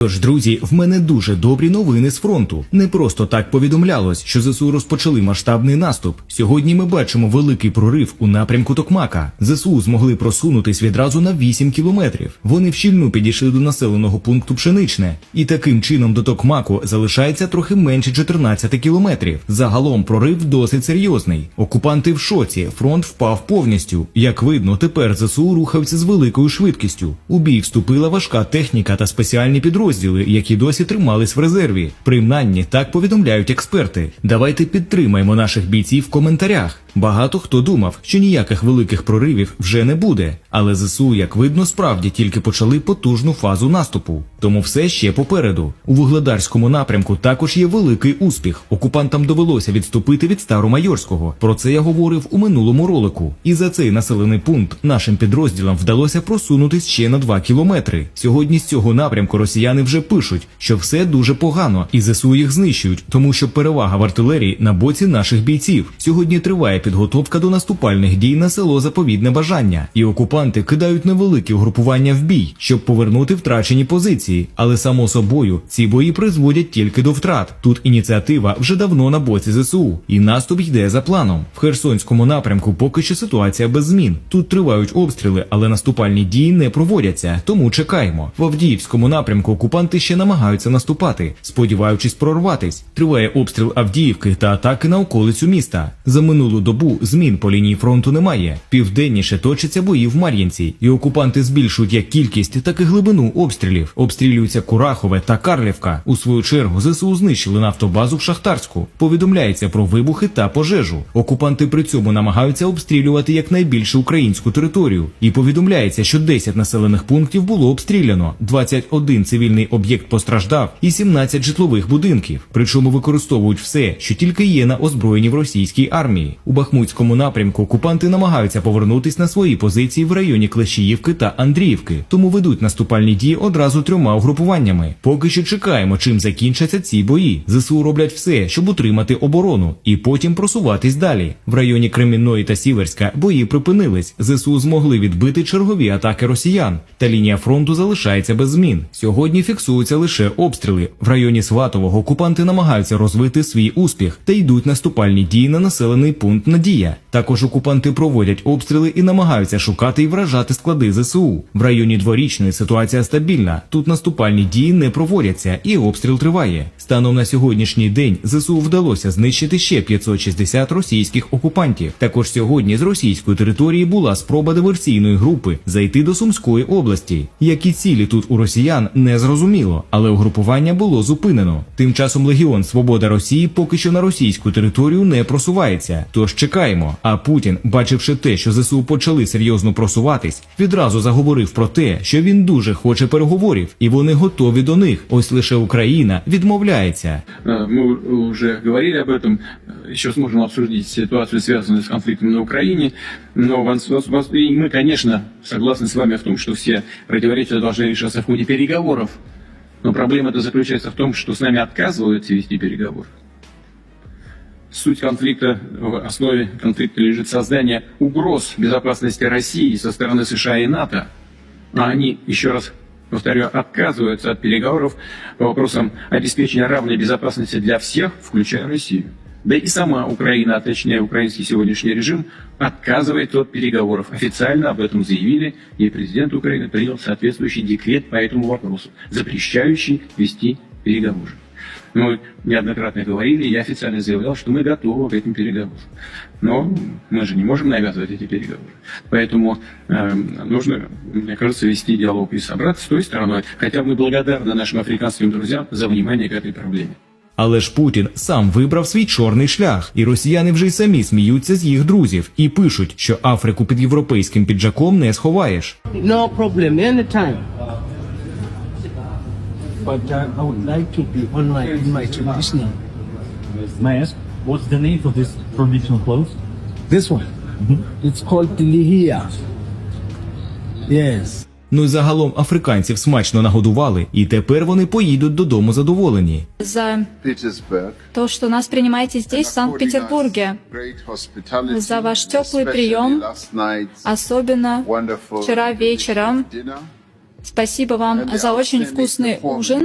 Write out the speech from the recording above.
Тож, друзі, в мене дуже добрі новини з фронту. Не просто так повідомлялось, що ЗСУ розпочали масштабний наступ. Сьогодні ми бачимо великий прорив у напрямку Токмака. ЗСУ змогли просунутись відразу на 8 кілометрів. Вони вщільну підійшли до населеного пункту Пшеничне, і таким чином до Токмаку залишається трохи менше 14 кілометрів. Загалом прорив досить серйозний. Окупанти в шоці. Фронт впав повністю. Як видно, тепер ЗСУ рухаються з великою швидкістю. У бій вступила важка техніка та спеціальні підрозділи, які досі тримались в резерві. Принаймні так повідомляють експерти. Давайте підтримаємо наших бійців в коментарях. Багато хто думав, що ніяких великих проривів вже не буде, але ЗСУ, як видно, справді тільки почали потужну фазу наступу. Тому все ще попереду. У вугледарському напрямку також є великий успіх. Окупантам довелося відступити від Старомайорського. Про це я говорив у минулому ролику. І за цей населений пункт нашим підрозділам вдалося просунутись ще на 2 кілометри. Сьогодні з цього напрямку росіяни вже пишуть, що все дуже погано, і ЗСУ їх знищують, тому що перевага в артилерії на боці наших бійців. Сьогодні триває підготовка до наступальних дій на село Заповідне Бажання, і окупанти кидають невеликі угрупування в бій, щоб повернути втрачені позиції. Але само собою ці бої призводять тільки до втрат. Тут ініціатива вже давно на боці ЗСУ, і наступ йде за планом. В Херсонському напрямку поки що ситуація без змін. Тут тривають обстріли, але наступальні дії не проводяться, тому чекаємо. В Авдіївському напрямку окупанти ще намагаються наступати, сподіваючись прорватись. Триває обстріл Авдіївки та атаки на околицю міста. За минулу добу змін по лінії фронту немає. Південніше точаться бої в Мар'їнці, і окупанти збільшують як кількість, так і глибину обстрілів. Обстрілюються Курахове та Карлівка. У свою чергу ЗСУ знищили нафтобазу в Шахтарську. Повідомляється про вибухи та пожежу. Окупанти при цьому намагаються обстрілювати якнайбільше українську територію. І повідомляється, що 10 населених пунктів було обстріляно, 21 цивільний об'єкт постраждав і 17 житлових будинків. Причому використовують все, що тільки є на озброєнні в російській армії. У Бахмутському напрямку окупанти намагаються повернутись на свої позиції в районі Клещіївки та Андріївки, тому ведуть наступальні дії одразу трьома угрупуваннями. Поки що чекаємо, чим закінчаться ці бої. ЗСУ роблять все, щоб утримати оборону, і потім просуватись далі. В районі Кремінної та Сіверська бої припинились. ЗСУ змогли відбити чергові атаки росіян, та лінія фронту залишається без змін. Сьогодні фіксуються лише обстріли. В районі Сватового окупанти намагаються розвити свій успіх та йдуть наступальні дії на населений пункт Надія. Також окупанти проводять обстріли і намагаються шукати і вражати склади ЗСУ. В районі дворічної ситуація стабільна. Тут наступальні дії не проводяться, і обстріл триває. Станом на сьогоднішній день ЗСУ вдалося знищити ще 560 російських окупантів. Також сьогодні з російської території була спроба диверсійної групи зайти до Сумської області. Які цілі тут у росіян не зрозуміло, але угрупування було зупинено. Тим часом Легіон Свобода Росії поки що на російську територію не просувається. Тож чекаємо. А Путін, бачивши те, що ЗСУ почали серйозно просуватись, відразу заговорив про те, що він дуже хоче переговорів, і вони готові до них. Ось лише Україна відмовляється. Э, Мы уже говорили об этом, э, еще сможем обсудить ситуацию, связанную с конфликтом на Украине. Но вас- вас- вас- и мы, конечно, согласны с вами в том, что все противоречия должны решаться в ходе переговоров. Но проблема-то заключается в том, что с нами отказываются вести переговоры. Суть конфликта, в основе конфликта лежит создание угроз безопасности России со стороны США и НАТО. А они, еще раз повторю, отказываются от переговоров по вопросам обеспечения равной безопасности для всех, включая Россию. Да и сама Украина, а точнее украинский сегодняшний режим, отказывает от переговоров. Официально об этом заявили, и президент Украины принял соответствующий декрет по этому вопросу, запрещающий вести переговоры. Мы неоднократно говорили, я официально заявлял, что мы готовы к этим переговорам. Но мы же не можем навязывать эти переговоры. Поэтому э, нужно, мне кажется, вести диалог и собраться с той стороной. Хотя мы благодарны нашим африканским друзьям за внимание к этой проблеме. Але ж Путін сам вибрав свій чорний шлях, і росіяни вже й самі сміються з їх друзів і пишуть, що Африку під європейським піджаком не сховаєш. No problem, anytime. But uh, I would like to be on my in my traditional. May I ask, what's the name of this traditional clothes? This one. It's called tilihia. Yes. Ну і загалом африканців смачно нагодували, і тепер вони поїдуть додому задоволені. за то, що нас приймаєте здесь, в Санкт-Петербурге. За ваш теплый прийом, Особенно вчера вечором. Спасибо вам за очень вкусный ужин.